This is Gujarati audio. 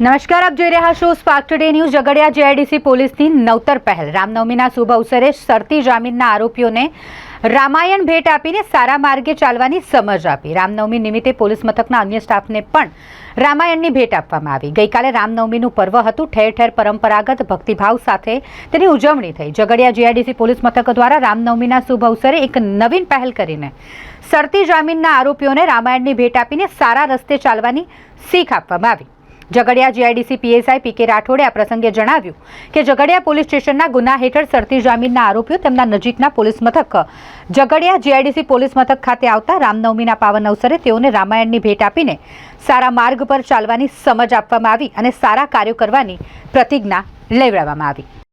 નમસ્કાર, આપ જોઈ રહ્યા છો Spark Today News Jhagadia GIDC પોલીસની નવતર પહેલ. રામનવમીના શુભ અવસરે શરતી જામીનના આરોપીઓને રામાયણ ભેટ આપીને સારા માર્ગે ચાલવાની સમજ આપી. રામનવમી નિમિત્તે પોલીસ મથકના અન્ય સ્ટાફને પણ રામાયણની ભેટ આપવામાં આવી. ગઈકાલે રામનવમીનું પર્વ હતું. ઠેર ઠેર પરંપરાગત ભક્તિભાવ સાથે તેની ઉજવણી થઈ. ઝઘડિયા જીઆઈડીસી પોલીસ મથક દ્વારા રામનવમીના શુભ અવસરે એક નવીન પહેલ કરીને શરતી જામીનના આરોપીઓને રામાયણની ભેટ આપીને સારા રસ્તે ચાલવાની શીખ આપવામાં આવી. ઝઘડિયા જીઆઈડીસી પીએસઆઈ પીકે રાઠોડે આ પ્રસંગે જણાવ્યું કે ઝઘડિયા પોલીસ સ્ટેશનના ગુના હેઠળ સરતી જામીનના આરોપીઓ તેમના નજીકના પોલીસ મથક, ઝઘડિયા જીઆઈડીસી પોલીસ મથક ખાતે આવતા રામનવમીના પાવન અવસરે તેઓને રામાયણની ભેટ આપીને સારા માર્ગ પર ચાલવાની સમજ આપવામાં આવી અને સારા કાર્યો કરવાની પ્રતિજ્ઞા લેવડાવવામાં આવી.